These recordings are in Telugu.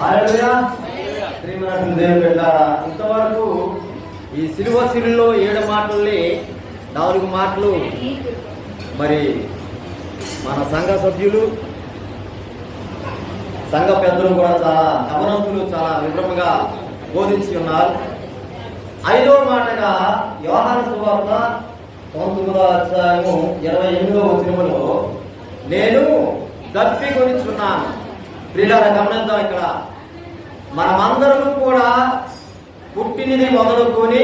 హల్లెలూయా. దేవుని బిడ్డలారా, ఇంతవరకు ఈ సిలువ సిరిలో ఏడు మాటల్ని నాలుగు మాటలు మరి మన సంఘ సభ్యులు సంఘ పెద్దలు కూడా చాలా గమనంతులు చాలా వివరంగా బోధించి ఉన్నారు ఐదో మాటగా వ్యవహార సువార్త పంతొమ్మిదో అధ్యాయము ఇరవై ఎనిమిదో వచనములో నేను దప్పి కొనిచున్నాను ప్రియులార గమనిద్దాం ఇక్కడ మనమందరం కూడా పుట్టినది మొదలుకొని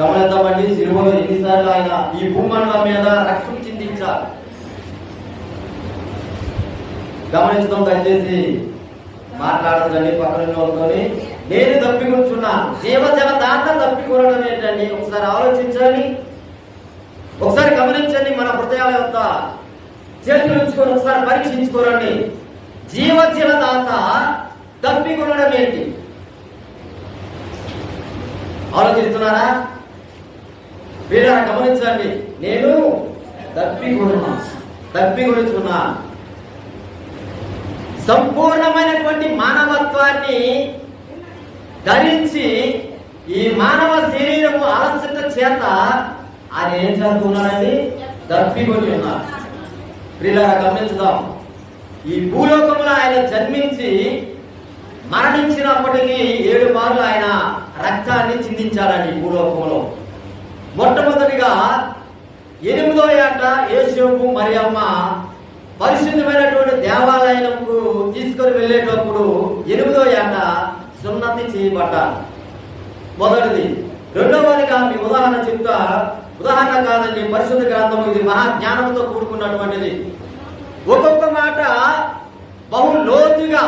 గమనిద్దామండి సినిమాలో ఎన్నిసార్లు ఆయన ఈ భూమండలం మీద రక్షణ చిందించారు. గమనించడం దయచేసి మాట్లాడదండి పక్కన వాళ్ళతోని. నేను తప్పికొంటున్నాను. జీవజల దాత తప్పికొనడం ఏంటండి? ఒకసారి ఆలోచించండి. ఒకసారి గమనించండి మన హృదయాల యొక్క చేతులు ఉంచుకొని ఒకసారి పరీక్షించుకోరండి. జీవజల దాత తప్పికొనడం ఏంటి? ఆలోచిస్తున్నారా? మీరు గమనించండి నేను తప్పికొనున్నా తప్పికొనుచున్నాను సంపూర్ణమైనటువంటి మానవత్వాన్ని ధరించి ఈ మానవ శరీరము అలసట చేత ఆయన ఏం చేస్తున్నాడండి? దప్పికొని ఉన్నారు ప్రియులారా గమనించుదాం. ఈ భూలోకంలో ఆయన జన్మించి మరణించినప్పటికీ ఏడు మార్లు ఆయన రక్తాన్ని చిందించాడండి ఈ భూలోకంలో మొట్టమొదటిగా ఎనిమిదో ఏట యేసోపు మరియమ్మ పరిశుద్ధమైనటువంటి దేవాలయంకు తీసుకొని వెళ్ళేటప్పుడు ఎనిమిదో ఏట సున్నతి చేయబడ్డారు. మొదటిది. రెండవదిగా మీ ఉదాహరణ చెప్తా ఉదాహరణ కాదండి పరిశుద్ధ గ్రంథం ఇది మహా జ్ఞానంతో కూడుకున్నటువంటిది. ఒక్కొక్క మాట బహు లోతుగా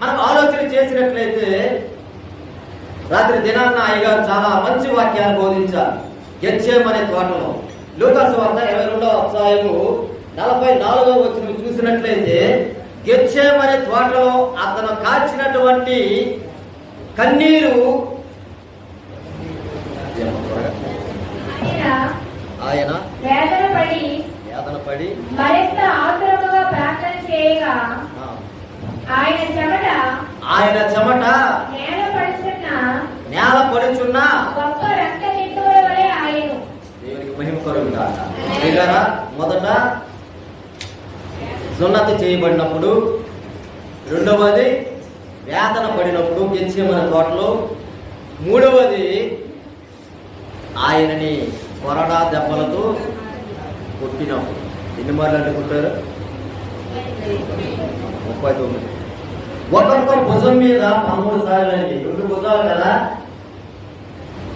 మనం ఆలోచన చేసినట్లయితే రాత్రి దినాన్న అయ్యగారు చాలా మంచి వాక్యాన్ని బోధించారు. గెచ్చేమనే తోటలో. లూకాసు వార్త ఇరవై రెండవ అధ్యాయము నలభై నాలుగవ వచ్చిన చూసినట్లయితే గెచ్చేమనే తోటలో అతను కాచినటువంటి కన్నీరు ఆయన పడి మరింత ఆతురముగా ప్రార్థన చేయగా ఆయన చెమట ఆయన చెమట నేల పడుచున్న నేల పడుచున్న గొప్ప రక్త నిట్టుల వలె ఆయను. దేవునికి మహిమ ప్రియులారా, మొదట సున్నతి చేయబడినప్పుడు రెండవది వేదన పడినప్పుడు గెలిచేమన తోటలో మూడవది ఆయనని కొరడా దెబ్బలతో కొట్టినప్పుడు. ఎన్ని మార్లు అంటుకుంటారు ముప్పై తొమ్మిది. ఒక్కొక్క భుజం మీద పదమూడు సార్లు అండి. రెండు భుజాలు కదా?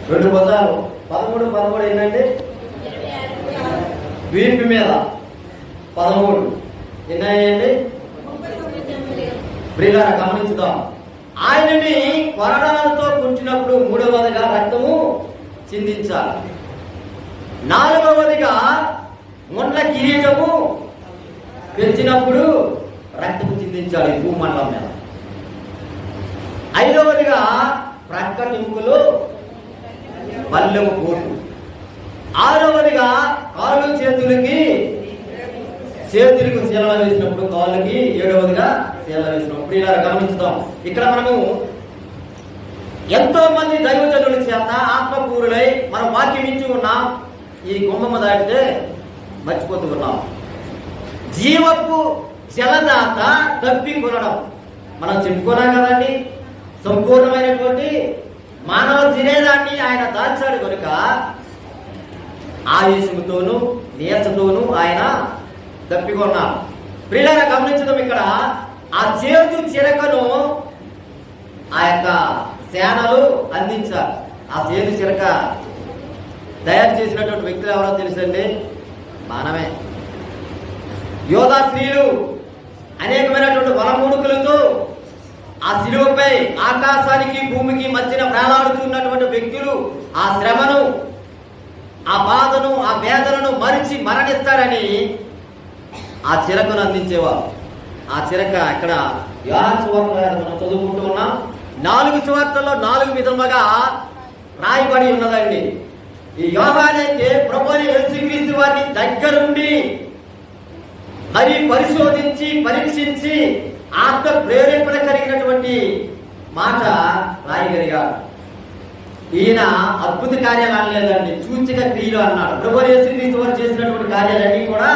రెండు భుజాలు. పదమూడు పదమూడు ఏంటంటే వీపు మీద పదమూడు. ఎన్నయ్యండి ప్రియులారా గమనించుదాం. ఆయనని కొరడాలతో కుంచినప్పుడు మూడవదిగా రక్తము చిందించాలి. నాలుగవదిగా ముండ్ల కిరీటము పెంచినప్పుడు రక్తము చిందించాలి భూమండలం మీద. ఐదవదిగా ప్రక్కటింపులు పల్లెము కోటు. ఆరవదిగా కాళ్ళు చేతులకి చేతులకు శీల వేసినప్పుడు కాళ్ళకి ఏడవదిగా శీల వేసినప్పుడు. ఇలా గమనించుతాం ఇక్కడ మనము ఎంతో మంది దైవజనుల చేత ఆత్మకూరులై మనం వాక్యం ఇచ్చి ఉన్నాం ఈ కుంభమ దాటితే మర్చిపోతూ ఉన్నాం జీవపు జలదాత తప్పి కొనడం మనం చెప్పుకున్నాం కదండి. సంపూర్ణమైనటువంటి మానవ శరీరాన్ని ఆయన దాల్చాడు కనుక ఆయుషముతోను నీరసతోను ఆయన తప్పికొన్నారు ప్రియులారా గమనించడం ఇక్కడ. ఆ చేతు చిరకను ఆ యొక్క సేనలు అందించారు. ఆ చేతు చిరక తయారు చేసినటువంటి వ్యక్తులు ఎవరో తెలుసండి? మానమే యోధా స్త్రీలు అనేకమైనటువంటి వనమూడుకులతో ఆ శిలువపై ఆకాశానికి భూమికి మధ్యన వేలాడుతున్నటువంటి వ్యక్తులు ఆ శ్రమను ఆ బాధను ఆ వేదనను మరిచి మరణిస్తారని ఆ చిరకను అందించేవారు. ఆ చిరక ఇక్కడ యోహాన్ సువార్త మనం చదువుకుంటూ ఉన్నాం. నాలుగు సువార్తల్లో నాలుగు విధముగా రాయబడి ఉన్నదండి. ఈ యోగానైతే ప్రభుని యేసుక్రీస్తు వారిని దగ్గరుండి మరి పరిశోధించి పరీక్షించి ఆత్మ ప్రేరేపణ కలిగినటువంటి మాట రాయగలిగారు ఈయన అద్భుత కార్యాలు అనలేదండి సూచిక క్రియలు అన్నాడు. ప్రభు యేసుక్రీస్తు వారు చేసినటువంటి కార్యాలన్నీ కూడా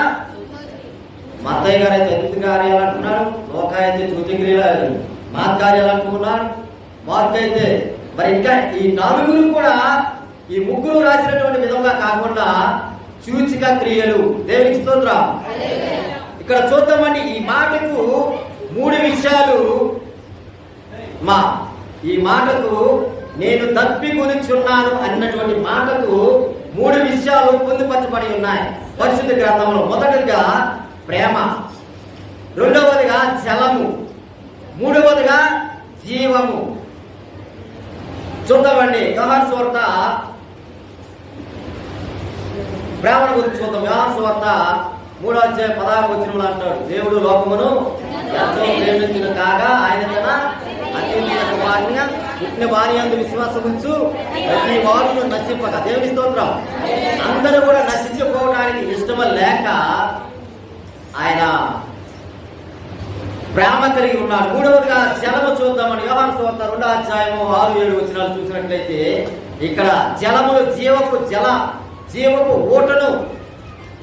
మత్తయ్య గారు అయితే అద్భుత కార్యాలు అంటున్నాడు లోక అయితే సూచక క్రియలు మా కార్యాలు అంటున్నాడు మార్క్ అయితే మరి ఇంకా ఈ నలుగురు కూడా ఈ ముగ్గురు రాసినటువంటి విధంగా కాకుండా సూచిక క్రియలు. దేవునికి స్తోత్రం. ఇక్కడ చూద్దామండి ఈ మాటకు మూడు విషయాలు. మా ఈ మాటకు నేను తప్పి కొనుచున్నాను అన్నటువంటి మాటకు మూడు విషయాలు పొందుపరచబడి ఉన్నాయి. పరిశుద్ధ గ్రంథంలో మొదటిగా ప్రేమ రెండవదిగా జలము మూడవదిగా జీవము. చూద్దామండి యోహాన్ సువార్త ప్రేమను గురించి చూద్దాం. యోహాన్ సువార్త మూడో అధ్యాయ పదహారు వచ్చినప్పుడు అంటాడు. దేవుడు లోకమును ఎంతో ప్రేమించిన కాగా ఆయన తన అత్యంత కుమారుని పుట్టిన భార్య అందు విశ్వాసం ఉంచు ప్రతి వారు నశింపక. దేవుని స్తోత్రం. అందరూ కూడా నశించుకోవడానికి ఇష్టం లేక ఆయన ప్రేమ కలిగి ఉన్నాడు. మూడవదిగా జలము చూద్దామని వ్యవహార సువార్త రెండో అధ్యాయము ఆరు ఏడు వచ్చినాలు చూసినట్లయితే ఇక్కడ జలములు జీవపు జల జీవపు ఊటను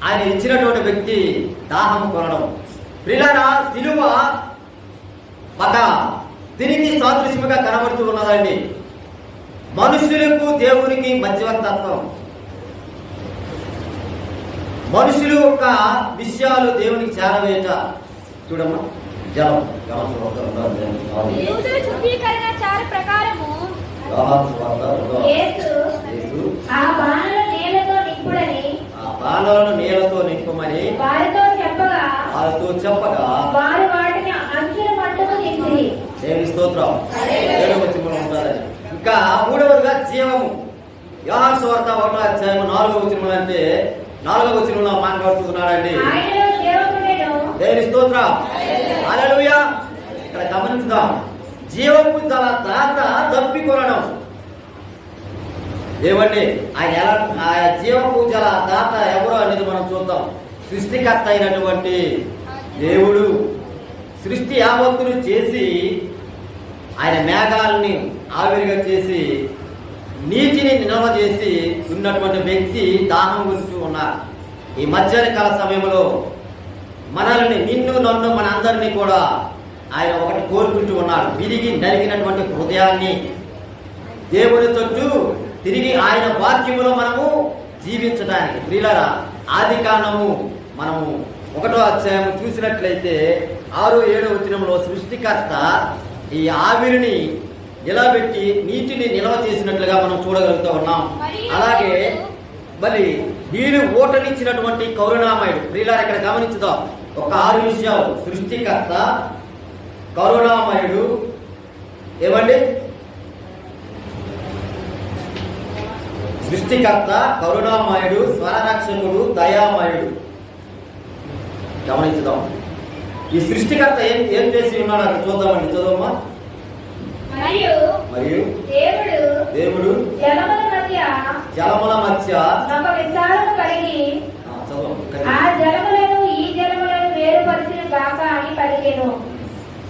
ఆయన ఇచ్చినటువంటి వ్యక్తి దాహం కొనడం. ప్రిలారా సిలువ ఒక దీనికి సాదృశ్యముగా కనబడుతూ ఉన్నదండి. మనుషులకు దేవునికి మధ్యవర్తత్వం. మనుషులు యొక్క విషయాలు దేవునికి చేరవేట. చూడమ్మా జలం ప్రకారము ఆ నింపుడని ఆ బాణలను నీళ్ళతో నింపమని వారితో చెప్పగా వారితో చెప్పగా వారు వాటిని అంచుల మట్టుకు నింపిరి దేవుని స్తోత్రం. ఉండాలని. ఇంకా మూడవదిగా జీవము. యోహాను సువార్త ఒకటో అధ్యాయం నాలుగో వచనం అంటే నాలుగో వచనంలో మాట్లాడుతున్నాడండి. దేవుని స్తోత్రం. హల్లెలూయా. ఇక్కడ గమనించుదాం. జీవము తల దాత దప్పికొనడం ఏమండి? ఆయన ఎలా ఆ జీవపు పూజల దాత ఎవరు అనేది మనం చూద్దాం. సృష్టికర్త అయినటువంటి దేవుడు సృష్టి యావత్తులు చేసి ఆయన మేఘాలని ఆవిరిగా చేసి నీటిని నిల్వ చేసి ఉన్నటువంటి వ్యక్తి దాహం గురించి ఉన్నారు. ఈ మధ్యాహ్న కాల సమయంలో మనల్ని నిన్ను నన్ను మన అందరినీ కూడా ఆయన ఒకటి కోరుకుంటూ ఉన్నాడు విరిగి నరిగినటువంటి హృదయాన్ని దేవుని చుట్టూ తిరిగి ఆయన వాక్యములో మనము జీవించడానికి. ప్రియులరా ఆది కాండము మనము ఒకటో అధ్యాయం చూసినట్లయితే ఆరు ఏడో వచనంలో సృష్టికర్త ఈ ఆవిరిని నిలబెట్టి నీటిని నిల్వ చేసినట్లుగా మనం చూడగలుగుతూ ఉన్నాం. అలాగే మరి నీరు ఓటనిచ్చినటువంటి కరుణామయుడు. ప్రియులారా ఇక్కడ గమనించుదాం. ఒక ఆరు విషయాలు. సృష్టికర్త కరుణామయుడు ఏమండి? సృష్టికర్త కరుణామయుడు స్వరరక్షకుడు దయామయుడు. గమనించుదాం. ఈ సృష్టికర్త ఏం ఏం చేసి ఉన్నాడు అక్కడ చూద్దామండి. చదవమ్మా మరియు దేవుడు దేవుడు జలముల మధ్య జలముల మధ్య విశాలము కలిగి ఆ, జలములను ఈ జలములను వేరుపరిచిన గాక అని పలికెను.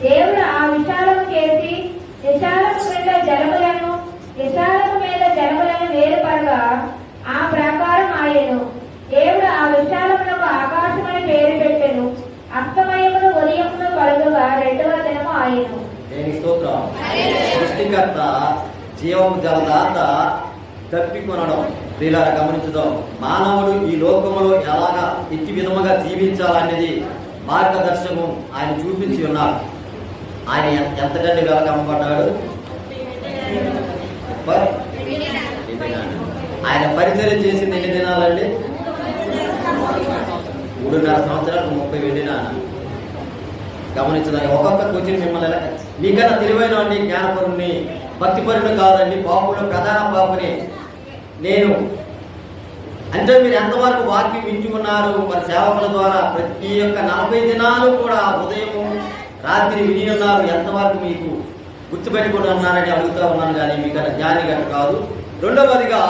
దేవుడు ఆ విశాలము చేసి విశాలము మీద జలములను విశాలము మీద జలములను వేరుపరగా ఆ ప్రకారం ఆయను దేవుడు ఆ విశాలములకు ఆకాశమని పేరు పెట్టెను అస్తమయమును ఉదయమును కలుగుగా రెండవ దినము ఆయను దేని స్తోత్రం. సృష్టికర్త జీవము జలదాత తప్పికొనడం. ప్రియులారా గమనించుదాం. మానవుడు ఈ లోకములో ఎలాగా ఎట్టి విధముగా జీవించాలనేది మార్గదర్శకం ఆయన చూపించి ఉన్నారు. ఆయన ఎం- ఎంతకంటే వెలకమ్మబడ్డాడు ఆయన పరిచయం చేసింది ఎన్ని దినాలండి? మూడున్నర సంవత్సరాలు ముప్పై వెళ్ళినా గమనించడానికి ఒక్కొక్క వచ్చిన మిమ్మల్ని ఎలా మీకన్నా తెలివైన వాడిని జ్ఞానపరుణ్ణి భక్తిపరుడు కాదండి బాపుడు ప్రధాన పాపుని నేను. అంటే మీరు ఎంతవరకు వాక్యం వింటున్నారు మరి సేవకుల ద్వారా ప్రతి ఒక్క నలభై దినాలు కూడా ఉదయం రాత్రి విని ఉన్నారు. ఎంతవరకు మీకు గుర్తుపెట్టుకుని ఉన్నారని అడుగుతా ఉన్నాను కానీ మీకు అలా జ్ఞాని గట్ట కాదు. రెండవదిగా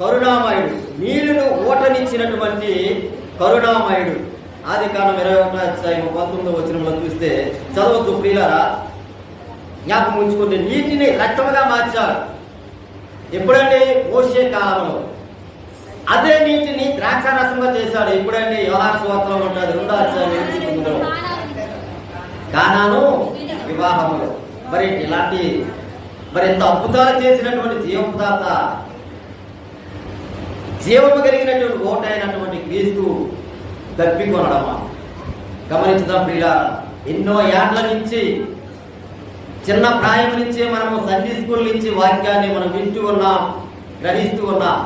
కరుణామయుడు నీళ్ళను ఓటనిచ్చినటువంటి కరుణామయుడు. ఆది కాలం ఇరవై ఒకటో అధ్యాయం పంతొమ్మిదో వచనంలో చూస్తే చదవద్దు ప్రియులారా. జ్ఞాపకం ఉంచుకుంటే నీటిని రక్తముగా మార్చారు. ఎప్పుడంటే పోషే కాలంలో అదే నీటిని ద్రాక్షారసంగా చేశాడు. ఎప్పుడంటే వ్యవహార స్వాతంలో ఉంటుంది రెండో అధ్యాయం కానాను వివాహములు. మరి ఇలాంటి మరి ఎంత అద్భుతాలు చేసినటువంటి జీవపదార్థ జీవము కలిగినటువంటి ఓటైనటువంటి క్రీస్తు తప్పికొనడమా గమనించుదాం ప్రియుల ఎన్నో ఏళ్ళ నుంచి చిన్న ప్రాయం నుంచే మనము సండే స్కూల్ నుంచి వాక్యాన్ని మనం వింటూ ఉన్నాం గ్రహిస్తూ ఉన్నాం.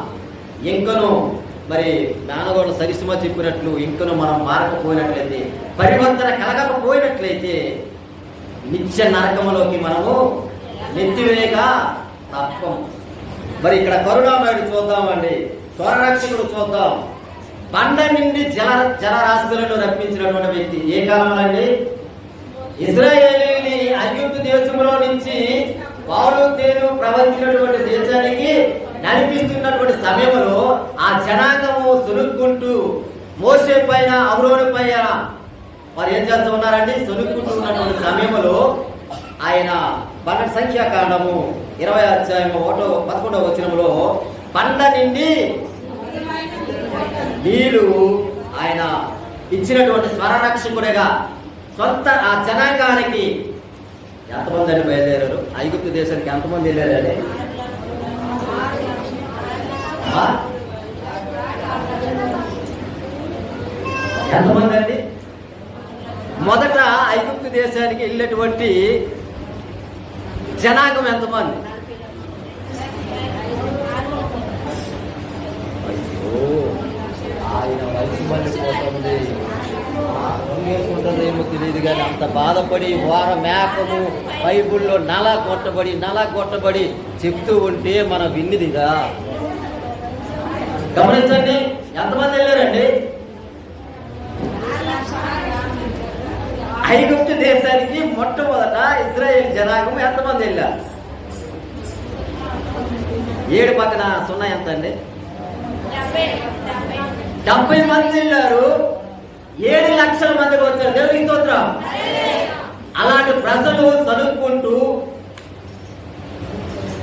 ఇంకను మరి నాన్నగోడ సరిసుమ చెప్పినట్లు ఇంకను మనం మారకపోయినట్లయితే పరివర్తన కలగకపోయినట్లయితే నిత్య నరకములోకి మనము నెత్తివేయక తప్పం. మరి ఇక్కడ కరుణామయుడు చూద్దామండి స్వరరక్షకుడు చూద్దాం. బండ నుండి జల జలరాశులను రప్పించినటువంటి వ్యక్తి ఏ కాలంలో? అండి ఇజ్రాయేలీని ఐగుప్తు దేశంలో నుంచి పౌరు తేను ప్రవహించినటువంటి దేశానికి నడిపిస్తున్నటువంటి సమయంలో ఆ జనాంగము సులుక్కుంటూ మోసే పైన అవరోని పైన వారు ఏం చేస్తూ ఉన్నారండి? సొనుక్కుంటూ ఉన్నటువంటి సమయంలో ఆయన బండ సంఖ్యాకాండము ఇరవై అధ్యాయము ఒకటో పదకొండవ వచనంలో పండ నిండి నీరు ఆయన ఇచ్చినటువంటి స్వరరక్షకుడిగా సొంత ఆ జనాంగానికి ఎంతమంది అని బయలుదేరారు? ఐగుప్తు దేశానికి ఎంతమంది వెళ్ళారండి? ఎంతమంది అండి? మొదట ఐగుప్తు దేశానికి వెళ్ళినటువంటి జనాంగం ఎంతమంది అయ్యో, ఆయన వయసు మళ్ళీపోతుంది తెలియదు కానీ అంత బాధపడి వార మేకము బైబుల్లో నల కొట్టబడి నల కొట్టబడి చెప్తూ ఉంటే మనం విన్నిదిగా. గమనించండి ఎంతమంది వెళ్ళారండి? ఐగుప్తు దేశానికి మొట్టమొదట ఇజ్రాయేల్ జనాగం ఎంతమంది వెళ్ళారు? ఏడు పక్కన సున్నా ఎంత అండి డెబ్బై మంది వెళ్ళారు ఏడు లక్షల మందికి వచ్చారు. దేవునికి స్తోత్రం. అలాంటి ప్రజలు చదువుకుంటూ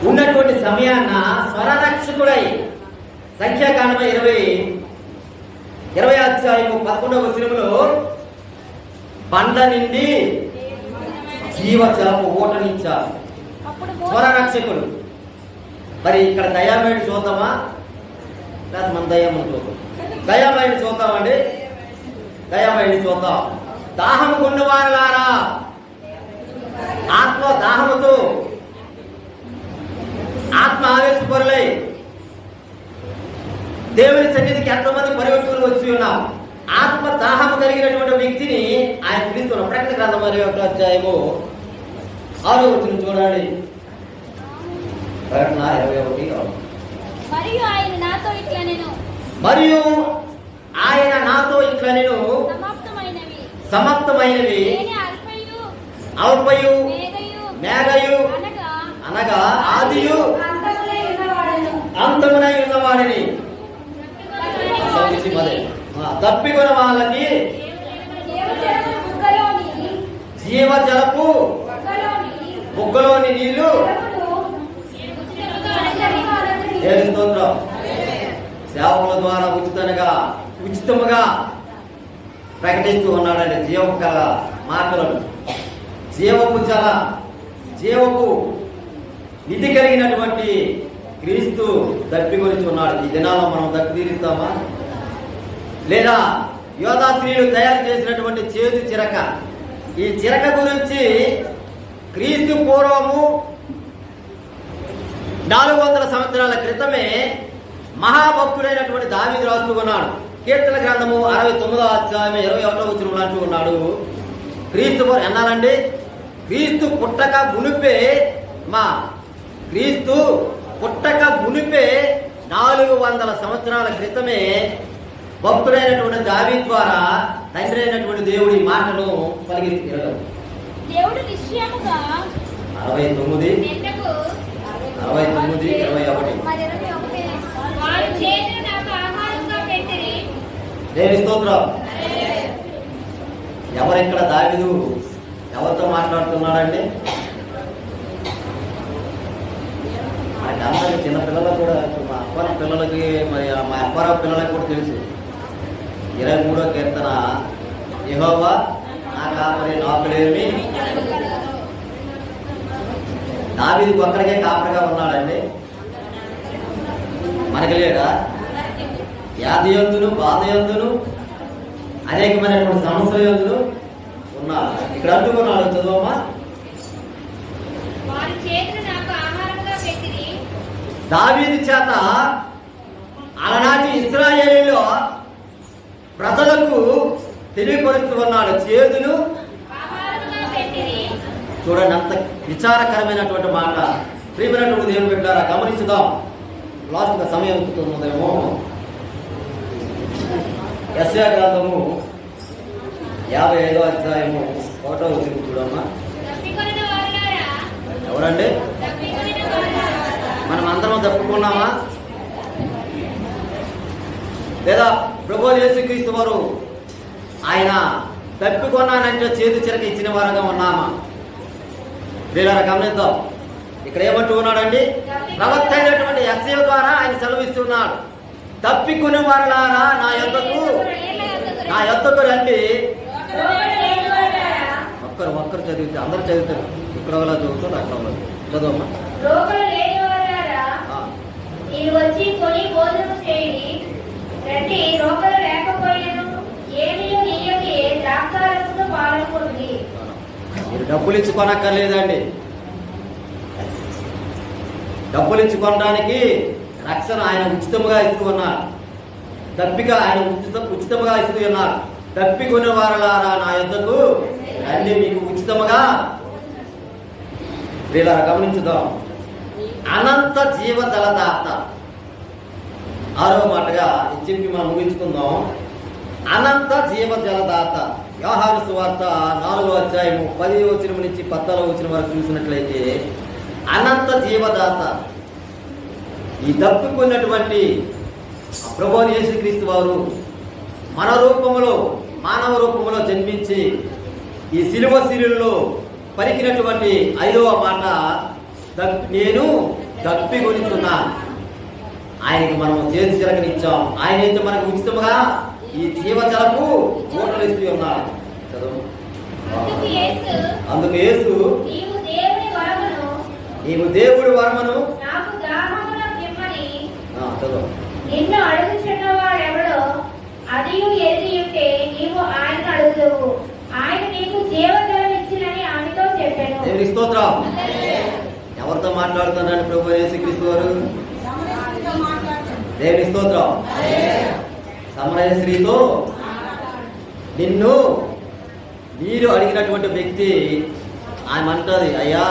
ఉన్నటువంటి సమయాన్న స్వరరక్షకుడై సంఖ్యాకాండం ఇరవై ఇరవై అధ్యాయము పదకొండవ వచనంలో బండ నిండి జీవజలము ఓటనిచ్చారు స్వరరక్షకుడు. మరి ఇక్కడ దయామయుడు చూద్దామా? లేదా మన దయామని చూద్దాం దయామయని చూద్దామండి. దయామయని చూద్దాం. దాహము కొన్నవారులారా ఆత్మ దాహముతో ఆత్మ ఆవేశపరులై దేవుని సన్నిధికి ఎంతమంది పరివర్తనలు వచ్చి ఉన్నాం ఆత్మ దాహము కలిగినటువంటి వ్యక్తిని ఆయన పిలుస్తున్న ప్రకటన గ్రంథం మరి ఒక అధ్యాయము ఆరో వచ్చిన చూడండి. ప్రకటన ఇరవై ఒకటి ఆరు. మరియు ఆయన నాతో ఇట్లా నేను మరియు ఆయన నాతో ఇట్లా నేను సమాప్తమైనవి. సమాప్తమైనవి. అల్పయు మేఘయు అనగా అనగా ఆదియు అంతమునై ఉన్నవాడిని. తప్పికొన వాళ్ళకి జీవజలము బుగ్గలోని జీవజలపు బుగ్గలోని బుగ్గలోని నీళ్ళు జలములు స్తోత్రం సేవకుల ద్వారా ఉచితంగా ఉచితముగా ప్రకటిస్తూ ఉన్నాడని జీవపు కల మాటలను జీవపు జల జీవపు నిధి కలిగినటువంటి క్రీస్తు దప్పి గురించి ఉన్నాడు ఈ దినాల్లో మనం దప్పి తీరుస్తామా? లేదా యోధా స్త్రీలు తయారు చేసినటువంటి చేదు చిరక. ఈ చిరక గురించి క్రీస్తు పూర్వము నాలుగు వందల సంవత్సరాల క్రితమే మహాభక్తుడైనటువంటి దావీదు రాస్తూ ఉన్నాడు. కీర్తన గ్రంథము అరవై తొమ్మిదో అధ్యాయం ఇరవై ఒకటో వచ్చిన అంటూ ఉన్నాడు. క్రీస్తు ఎన్నాలండి? క్రీస్తు పుట్టక మునిపే మా క్రీస్తు పుట్టక మునిపే నాలుగు వందల సంవత్సరాల క్రితమే భక్తుడైనటువంటి దావీ ద్వారా తండ్రి అయినటువంటి దేవుడి మాటను పలికి అరవై తొమ్మిది. అరవై తొమ్మిది ఇరవై ఒకటి. దేవి స్తోత్రం. ఎవరెక్కడ దావిదు ఎవరితో మాట్లాడుతున్నాడండి? మనకి అందరికి చిన్న పిల్లలకు కూడా మా అప్పారావు పిల్లలకి మరి మా అప్పారావు పిల్లలకి కూడా తెలుసు. ఇరవై మూడో కీర్తన యెహోవా నా కాపరి నాకులేమి దావీదికి ఒక్కడికే కాపరిగా ఉన్నాడండి. మనకి లేడా వ్యాధి యందును బాధ యందును అనేకమైనటువంటి సమస్యల యందును ఉన్నారు ఇక్కడ అంటుకున్నాడు చదువమ్మా దావీది చేత అలనాటి ఇస్రాయేలీలో ప్రజలకు తెలియపరుస్తూ ఉన్నాడు. చేతులు చూడండి అంత విచారకరమైనటువంటి మాట. ప్రియమైనటువంటి దేవుని పెట్టారా గమనించుదాం. లాస్ట్గా సమయం ఉంటుందేమో ఎస్ఏ గ్రంథము యాభై ఐదో అధ్యాయము ఒకటో వచ్చింది చూడమ్మా. ఎవరండి? మనం అందరం తప్పుకున్నామా లేదా ప్రభు యేసుక్రీస్తు వారు ఆయన తప్పికొన్నానంటే చేతి చిరక ఇచ్చిన వారంగా ఉన్నామా? వీళ్ళ గమనిద్దాం ఇక్కడ ఏమంటూ ఉన్నాడండి? ప్రవక్త అయినటువంటి ఎస్ఏ ద్వారా ఆయన సెలవిస్తున్నాడు. తప్పికునే వారులారా నా యొద్దకు నా యొద్దకు రండి. ఒక్కరు ఒక్కరు చదివితే అందరూ చదువుతారు ఇక్కడ వాళ్ళ చదువుతారు అక్కడ వాళ్ళు చదవమ్మా. వచ్చి కొని భోజనం చేయండి. రండి రోగులు లేకపోయినను ఏమీ నీయకి పాలనుకుంది మీరు డబ్బులు ఇచ్చి కొనక్కర్లేదండి డబ్బులు ఇచ్చి కొనడానికి రక్షణ ఆయన ఉచితముగా ఇస్తూ ఉన్నారు. దప్పిక ఆయన ఉచిత ఉచితముగా ఇస్తూ ఉన్నారు. తప్పికొనే వారలారా నా యొద్దకు? అన్ని మీకు ఉచితముగా వీళ్ళ గమనించుదాం. అనంత జీవజలదాత. ఆరో మాటగా ఇది చెప్పి మనం ముగించుకుందాం. అనంత జీవ జలదాత వ్యవహార సువార్త నాలుగో అధ్యాయము పది వచ్చిన నుంచి పద్నాలుగు వచ్చిన వరకు చూసినట్లయితే అనంత జీవదాత ఈ తప్పుకున్నటువంటి ప్రభు యేసుక్రీస్తు వారు మన రూపంలో మానవ రూపంలో జన్మించి ఈ సిలువ సిరుల్లో పలికినటువంటి ఐదవ మాట నేను తప్పి కొనిచున్నాను ఆయనకి మనం చేతి చిరకనిచ్చాం ఆయన అయితే మనకు ఉచితముగా ఈ జీవజలపు ఇస్తూ ఉన్నాడు. చదువు. అందుకు యేసు అందుకు యేసు నీవు దేవుడి వరమను నాకు దాహమున నిమ్మని ఆ, చదువు. నిన్ను అది ఎరిగి ఉంటే నీవు ఆయన అడుగుదువు ఆయన నీకు జీవజలం ఇచ్చినని ఆమెతో చెప్పాను. దేవుని స్తోత్రం. ఎవరితో మాట్లాడుతున్నాడు ప్రభు యేసుక్రీస్తు వారు? దేవుని స్తోత్రం. సమరయ స్త్రీతో నిన్ను మీరు అడిగినటువంటి వ్యక్తి ఆమె అంటది అయ్యా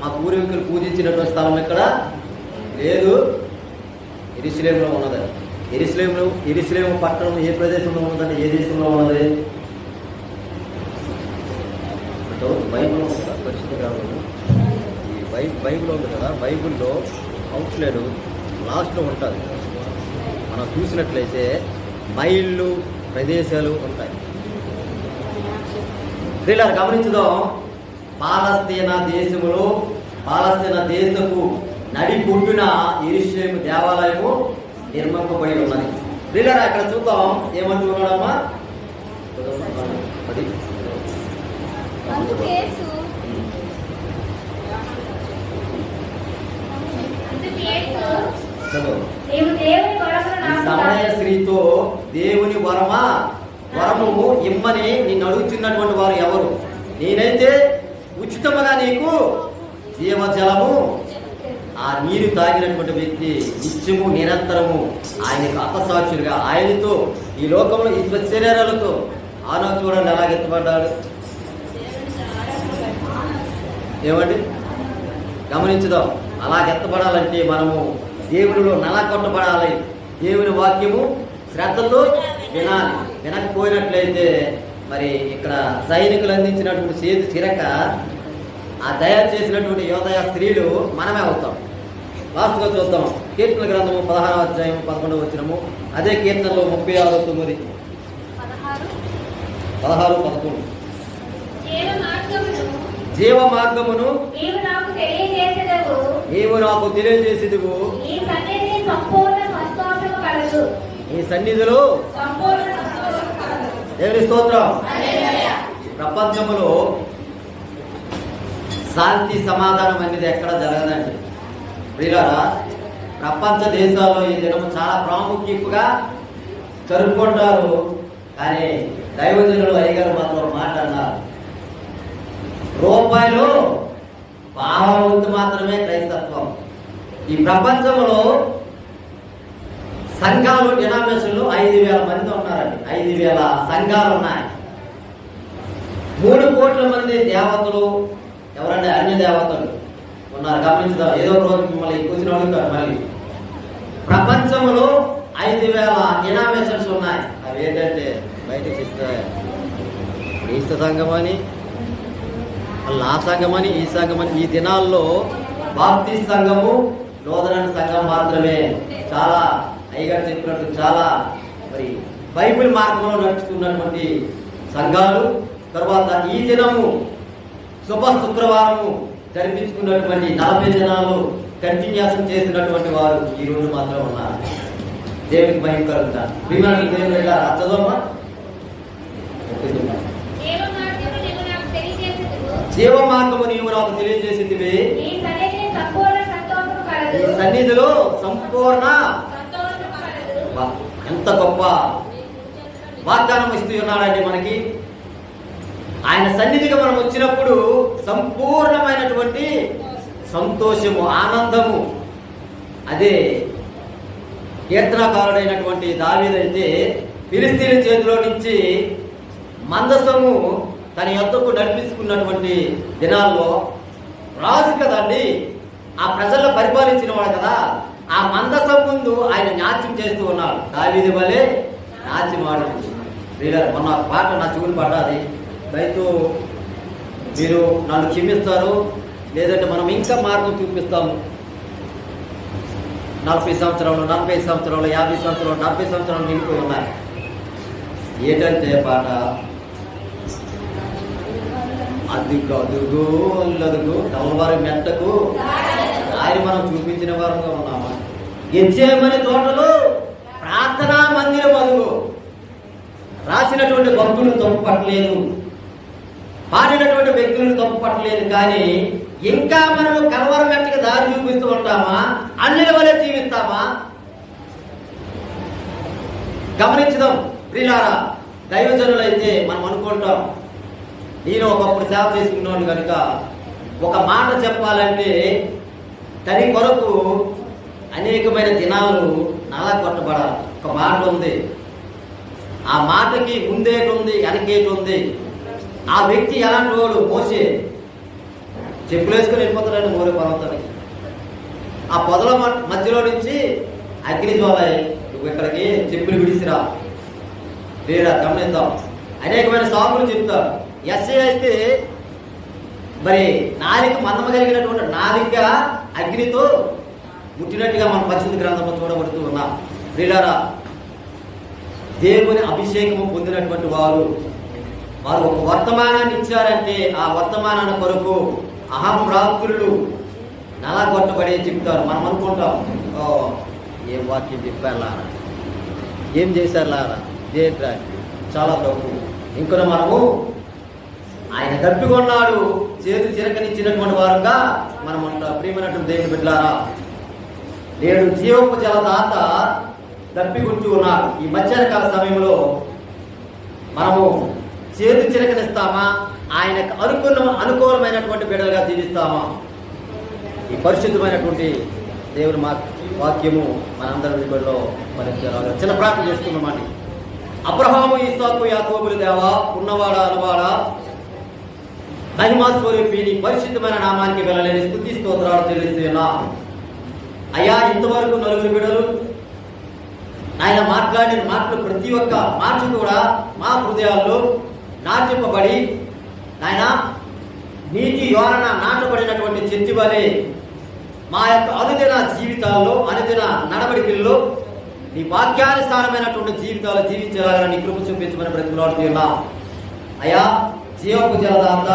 మా పూర్వీకులు పూజించినటువంటి స్థలం ఎక్కడ? లేదు ఎరిశ్లేములో ఉన్నది. ఎరిశ్లేములు ఎరిశ్లేము పట్టణం ఏ ప్రదేశంలో ఉన్నదంటే ఏ దేశంలో ఉన్నది? బైబుల్ పరిస్థితి పరిశుద్ధ ఈ బై బైబిల్ ఉంది కదా బైబుల్లో అవుట్లెట్ లాస్ట్లో ఉంటుంది మనం చూసినట్లయితే మైళ్ళు ప్రదేశాలు ఉంటాయి వీళ్ళ గమనించుదాం. పాలస్తీనా దేశములో పాలస్తీనా దేశపు నడిబొడ్డున ఎరుషలేము దేవాలయము నిర్మింపబడి ఉన్నది. వీళ్ళరా అక్కడ చూద్దాం ఏమంటున్నాడమ్మా? సమయ స్త్రీతో దేవుని వరమా? వరము ఇమ్మని నిన్ను అడుగుతున్నటువంటి వారు ఎవరు? నేనైతే ఉచితముగా నీకు జీవజలము ఆ నీరు తాగినటువంటి వ్యక్తి నిత్యము నిరంతరము ఆయనకు అపసాక్షులుగా ఆయనతో ఈ లోకంలో ఈ శరీరాలతో ఆనవ చూడండి ఎలా ఏమండి? గమనించుదాం. అలా ఎత్తబడాలంటే మనము దేవుడిలో నలకొట్టబడాలి. దేవుని వాక్యము శ్రద్ధతో వినాలి. వినకపోయినట్లయితే మరి ఇక్కడ సైనికులు అందించినటువంటి చేతి చిరక ఆ తయారు చేసినటువంటి యోదయ స్త్రీలు మనమే అవుతాం. లాస్ట్గా చూద్దాం. కీర్తన గ్రంథము పదహారవ అధ్యాయం పదకొండవ వచ్చినము అదే కీర్తనలో ముప్పై ఆరు తొమ్మిది. పదహారు. పదకొండు. జీవ మార్గమును నీవు నాకు తెలియజేసేదవు తెలియజేసేదివు ఈ సన్నిధిలో సంపూర్ణ దేవుని స్తోత్రం. ప్రపంచంలో శాంతి సమాధానం అనేది ఎక్కడ జరగదండి. ప్రియులారా ప్రపంచ దేశాల్లో ఈ దినం చాలా ప్రాముఖ్యంగా జరుపుకుంటారు. కానీ దైవజనులు అయ్యగారు మాత్రం ఒక మాట అన్నారు. రూపాయలు భావవంతు మాత్రమే క్రైస్తత్వం. ఈ ప్రపంచంలో సంఘాలు డినామినేషన్లు ఐదు వేల మంది ఉన్నారండి. ఐదు వేల సంఘాలు ఉన్నాయి. మూడు కోట్ల మంది దేవతలు ఎవరంటే అన్ని దేవతలు ఉన్నారు. గమనించుదాం. ఏదో రోజు మిమ్మల్ని కూర్చుని అడుగుతారు మళ్ళీ. ప్రపంచంలో ఐదు వేల డినామినేషన్స్ ఉన్నాయి. అవి ఏంటంటే బయట చెప్తే క్రీస్తు సంఘం అని ఆ సంఘం అని ఈ సంఘం అని ఈ దినాల్లో బాప్తీ సంఘము నూతన సంఘం మాత్రమే. చాలా అయ్యగారు చెప్పినట్టు చాలా మరి బైబిల్ మార్గంలో నడుచుకున్నటువంటి సంఘాలు తర్వాత ఈ దినము శుభ శుక్రవారము జరిపించుకున్నటువంటి నలభై దినాలు కంటిన్యూషన్ చేసినటువంటి వారు ఈ రోజు మాత్రం ఉన్నారు. దేవునికి భయం కలుగుతారు దేవుని జీవ మార్గము నీవు నాకు కలదు సన్నిధిలో సంపూర్ణ ఎంత గొప్ప వాగ్దానం ఇస్తూ ఉన్నాడండి మనకి. ఆయన సన్నిధికి మనం వచ్చినప్పుడు సంపూర్ణమైనటువంటి సంతోషము ఆనందము. అదే కీర్తనకారుడైనటువంటి దావీదైతే ఫిలిస్తీన్ చేతిలో నుంచి మందసము తన యొద్దకు నడిపించుకున్నటువంటి దినాల్లో రాజు కదండి ఆ ప్రజల్లో పరిపాలించిన వాడు కదా. ఆ మందసం ముందు ఆయన నాట్యం చేస్తూ ఉన్నారు. దావీది వలె నాట్యం ఆడుతుంది. ప్రియులారా, మొన్న పాట నా చెవులు పడ్డది. రైతు మీరు నన్ను క్షమిస్తారు లేదంటే మనం ఇంకా మార్గం చూపిస్తాము. నలభై సంవత్సరాలు నలభై సంవత్సరాలు యాభై సంవత్సరాలు డెబ్బై సంవత్సరాలు నిండిపోయి ఉన్నాయి ఏంటంటే పాట? అదుగు అదుగు అల్లదుగు వారి మెట్టకు ఆయన మనం చూపించిన వారంగా ఉన్నామా? ఎచ్చేమని తోటలు ప్రార్థనా మందిరం అదుగు. రాసినటువంటి భక్తులను తప్పు పట్టలేదు పాడినటువంటి వ్యక్తులను తప్పు పట్టలేదు కానీ ఇంకా మనం కలవరం దారి చూపిస్తూ ఉంటామా? అన్నిల వలె జీవిస్తామా? గమనించదాం ప్రిలారా దైవజనులైతే మనం అనుకుంటాం నేను ఒకప్పుడు సేవ చేసుకున్నాను కనుక ఒక మాట చెప్పాలంటే తని కొరకు అనేకమైన దినాలు నాలా కొట్టబడాలి ఒక మాట ఉంది. ఆ మాటకి ముందేటి ఉంది వెనకేటి ఉంది ఆ వ్యక్తి ఎలాంటి వాడు? మోసే. చెప్పులు వేసుకొని వెళ్ళిపోతాడని మోరే పర్వతానికి ఆ పొదల మ- మధ్యలో నుంచి అగ్ని నువ్వు ఇక్కడికి చెప్పులు విడిసిరా. వేరా గమనిద్దాం. అనేకమైన సాకులు చెప్తారు. ఎస్ఏ అయితే మరి నాలిక మందమ కలిగినటువంటి నాలిక అగ్నితో పుట్టినట్టుగా మనం పచ్చింది గ్రంథంలో చూడబడుతూ ఉన్నాం. ప్రియులారా దేవుని అభిషేకము పొందినటువంటి వారు వారు ఒక వర్తమానాన్ని ఇచ్చారంటే ఆ వర్తమానాన్ని కొరకు అహం ప్రాకులు నలగొట్టబడి చెప్తారు. మనం అనుకుంటాం ఓ ఏం వాక్యం చెప్పారు లారా? ఏం చేశారు లారా? దేంట్రా చాలా తప్పు. ఇంకొన మనము ఆయన తప్పికొన్నాడు చేతి చిరకనిచ్చినటువంటి వారుగా మనం అంటాం ప్రియమైనటువంటి దేవుని బిడ్డారా నేడు జీవపు జలదాత తప్పికొట్టి ఉన్నాడు ఈ మధ్యాహ్నకాల సమయంలో మనము చేతి చిరకనిస్తామా ఆయనకు అనుకున్న అనుకూలమైనటువంటి బిడ్డలుగా జీవిస్తామా? ఈ పరిశుద్ధమైనటువంటి దేవుని మా వాక్యము మనందరి విడిలో మరి చిన్న ప్రార్థన చేసుకున్నామండి అబ్రహాము ఇస్సాకు యాకోబులు దేవా ఉన్నవాడా అనువాడా మహిమా స్వరూపి పరిశుద్ధమైన నామానికి వెళ్ళలేని స్థుతి స్తోత్రాలు తెలియజేయనా అయ్యా ఇంతవరకు నలుగురు బిడలు ఆయన మాట్లాడిన మాటలు ప్రతి ఒక్క మాట కూడా మా హృదయాల్లో నాటింపబడి ఆయన నీతి యోరణ నాటబడినటువంటి చర్చి వలె మా యొక్క అనుదిన జీవితాల్లో అనుదిన నడవడికల్లో నీ వాక్యానుసారమైనటువంటి జీవితాలు జీవించాలని కృప చూపించమని బ్రతిమలాడుతున్నా అయ్యా జీవపు జలదాత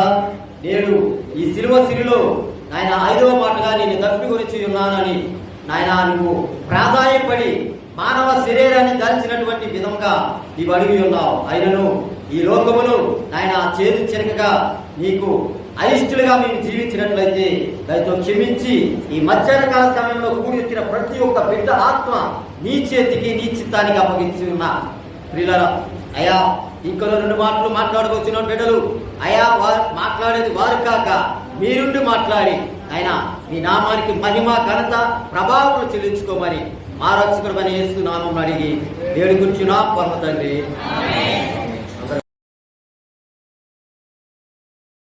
నేడు ఈ సిలువ సిరిలో ఆయన ఐదవ మాటగా నేను తప్పి గురించి ఉన్నానని నాయన నువ్వు ప్రాధాన్యపడి మానవ శరీరాన్ని దాల్చినటువంటి విధంగా నీవు అడిగి ఉన్నావు. అయినను ఈ లోకమును నాయన చేదు చెరకగా నీకు అయిష్టులుగా మేము జీవించినట్లయితే దానితో క్షమించి ఈ మధ్యాహ్నకాల సమయంలో కూడి వచ్చిన ప్రతి ఒక్క బిడ్డ ఆత్మ నీ చేతికి నీ చిత్తానికి అప్పగించి ఉన్నా. ప్రియులరా అయ్యా ఇంకా రెండు మాటలు మాట్లాడుకొచ్చిన బిడ్డలు అయా వారు మాట్లాడేది వారు కాక మీరుండి మాట్లాడి ఆయన మీ నామానికి మహిమ ఘనత ప్రభావం చెల్లించుకోమని మా రక్షకుడు అని యేసు నామం అడిగి వేడుకుంటున్నా పర్వతండి